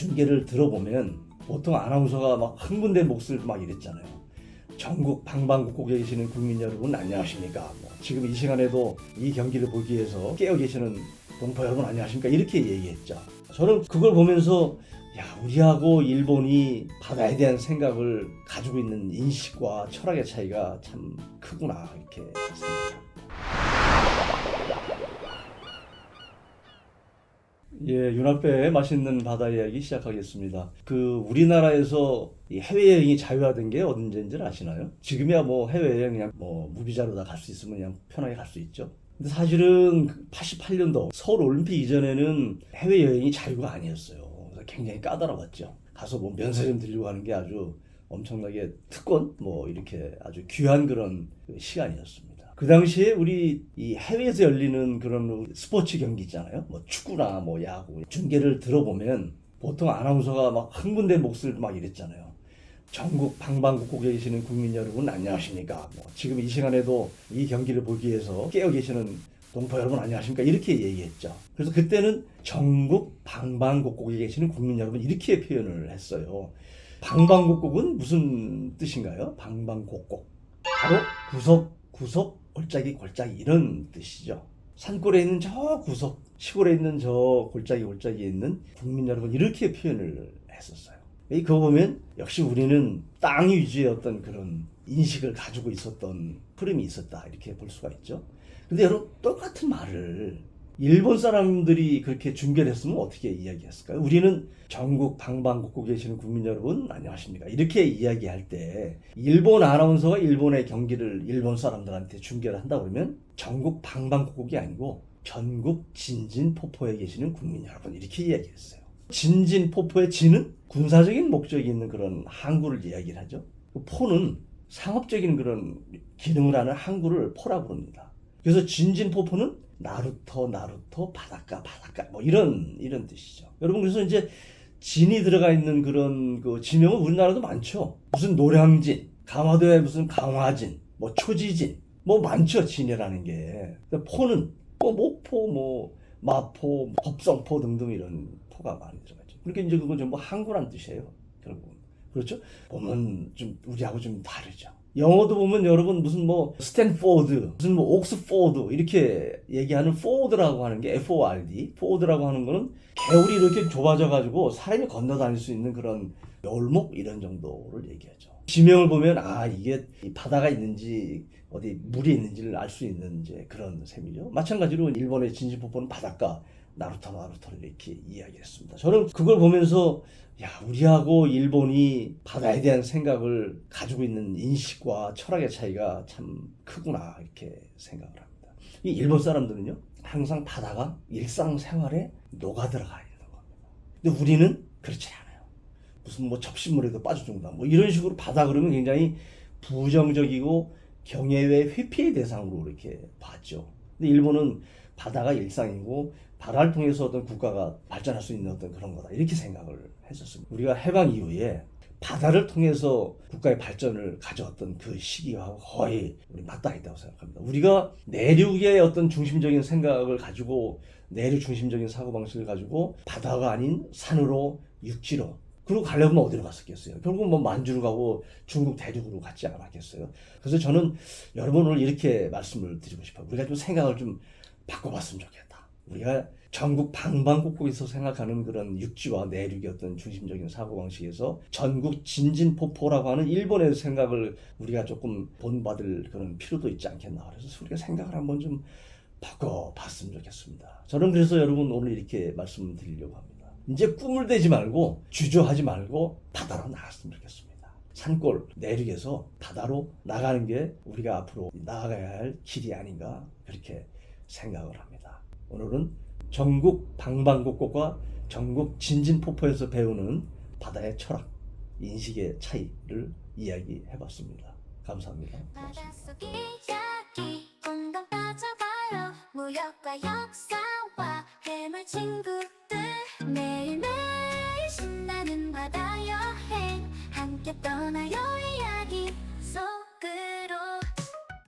중계를 들어보면 보통 아나운서가 막 흥분된 목소리로 막 이랬잖아요. 전국 방방곡곡에 계시는 국민 여러분 안녕하십니까? 뭐 지금 이 시간에도 이 경기를 보기 위해서 깨어 계시는 동포 여러분 안녕하십니까? 이렇게 얘기했죠. 저는 그걸 보면서 야 우리하고 일본이 바다에 대한 생각을 가지고 있는 인식과 철학의 차이가 참 크구나 이렇게 생각합니다. 예, 윤학배의 맛있는 바다 이야기 시작하겠습니다. 그 우리나라에서 이 해외여행이 자유화된 게 언제인지 아시나요? 지금이야 뭐 해외여행 그냥 뭐 무비자로 다 갈 수 있으면 그냥 편하게 갈 수 있죠. 근데 사실은 88년도 서울 올림픽 이전에는 해외여행이 자유가 아니었어요. 그래서 굉장히 까다로웠죠. 가서 뭐 면세점 들리고 하는 게 아주 엄청나게 특권 뭐 이렇게 아주 귀한 그런 그 시간이었습니다. 그 당시에 우리 이 해외에서 열리는 그런 스포츠 경기 있잖아요. 뭐 축구나 뭐 야구 중계를 들어보면 보통 아나운서가 막 흥분된 목소리로 막 이랬잖아요. 전국 방방곡곡에 계시는 국민 여러분 안녕하십니까? 뭐 지금 이 시간에도 이 경기를 보기 위해서 깨어 계시는 동포 여러분 안녕하십니까? 이렇게 얘기했죠. 그래서 그때는 전국 방방곡곡에 계시는 국민 여러분 이렇게 표현을 했어요. 방방곡곡은 무슨 뜻인가요? 방방곡곡. 바로 구석, 구석, 골짜기, 골짜기 이런 뜻이죠. 산골에 있는 저 구석, 시골에 있는 저 골짜기, 골짜기에 있는 국민 여러분 이렇게 표현을 했었어요. 이 그거 보면 역시 우리는 땅 위주의 어떤 그런 인식을 가지고 있었던 흐름이 있었다 이렇게 볼 수가 있죠. 근데 여러분 똑같은 말을 일본 사람들이 그렇게 중계를 했으면 어떻게 이야기했을까요? 우리는 전국 방방곡곡에 계시는 국민 여러분 안녕하십니까? 이렇게 이야기할 때 일본 아나운서가 일본의 경기를 일본 사람들한테 중계를 한다 그러면 전국 방방곡곡이 아니고 전국 진진포포에 계시는 국민 여러분 이렇게 이야기했어요. 진진포포의 진은 군사적인 목적이 있는 그런 항구를 이야기를 하죠. 그 포는 상업적인 그런 기능을 하는 항구를 포라고 부릅니다. 그래서 진진포포는 나루토 나루토 바닷가 바닷가 뭐 이런 이런 뜻이죠. 여러분 그래서 이제 진이 들어가 있는 그런 그 지명은 우리나라도 많죠. 무슨 노량진, 강화도에 무슨 강화진, 뭐 초지진 뭐 많죠 진이라는 게. 포는 뭐 목포 뭐 마포, 법성포 등등 이런 포가 많이 들어가죠. 그러니까 이제 그건 전부 항구란 뜻이에요. 결국은. 그렇죠? 보면 좀 우리하고 좀 다르죠. 영어도 보면 여러분 무슨 뭐 스탠포드, 무슨 뭐 옥스포드 이렇게 얘기하는 포드라고 하는 게 F-O-R-D, 포드라고 하는 거는 개울이 이렇게 좁아져 가지고 사람이 건너 다닐 수 있는 그런 열목 이런 정도를 얘기하죠. 지명을 보면 아 이게 이 바다가 있는지 어디 물이 있는지를 알 수 있는 이제 그런 셈이죠. 마찬가지로 일본의 진지포포는 바닷가 나루토 나루토를 이렇게 이야기했습니다. 저는 그걸 보면서 야 우리하고 일본이 바다에 대한 생각을 가지고 있는 인식과 철학의 차이가 참 크구나 이렇게 생각을 합니다. 이 일본 사람들은요 항상 바다가 일상생활에 녹아 들어가 있는 겁니다. 근데 우리는 그렇지 않아요. 무슨 뭐 접시물에도 빠져준다 뭐 이런 식으로 바다 그러면 굉장히 부정적이고 경외의 회피의 대상으로 이렇게 봤죠. 근데 일본은 바다가 일상이고 바다를 통해서 어떤 국가가 발전할 수 있는 어떤 그런 거다 이렇게 생각을 했었습니다. 우리가 해방 이후에 바다를 통해서 국가의 발전을 가져왔던 그 시기와 거의 우리 맞닿아 있다고 생각합니다. 우리가 내륙의 어떤 중심적인 생각을 가지고 내륙 중심적인 사고 방식을 가지고 바다가 아닌 산으로 육지로 그리고 가려면 어디로 갔었겠어요? 결국 뭐 만주로 가고 중국 대륙으로 갔지 않았겠어요? 그래서 저는 여러분 오늘 이렇게 말씀을 드리고 싶어요. 우리가 좀 생각을 좀 바꿔봤으면 좋겠다. 우리가 전국 방방곡곡에서 생각하는 그런 육지와 내륙의 어떤 중심적인 사고방식에서 전국 진진포포라고 하는 일본의 생각을 우리가 조금 본받을 그런 필요도 있지 않겠나. 그래서 우리가 생각을 한번 좀 바꿔봤으면 좋겠습니다. 저는 그래서 여러분 오늘 이렇게 말씀드리려고 합니다. 이제 꿈을 대지 말고 주저하지 말고 바다로 나갔으면 좋겠습니다. 산골 내륙에서 바다로 나가는 게 우리가 앞으로 나아가야 할 길이 아닌가 그렇게 생각을 합니다. 오늘은 전국 방방곡곡과 전국 진진폭포에서 배우는 바다의 철학, 인식의 차이를 이야기해 봤습니다. 감사합니다. 고맙습니다. 무역과 역사와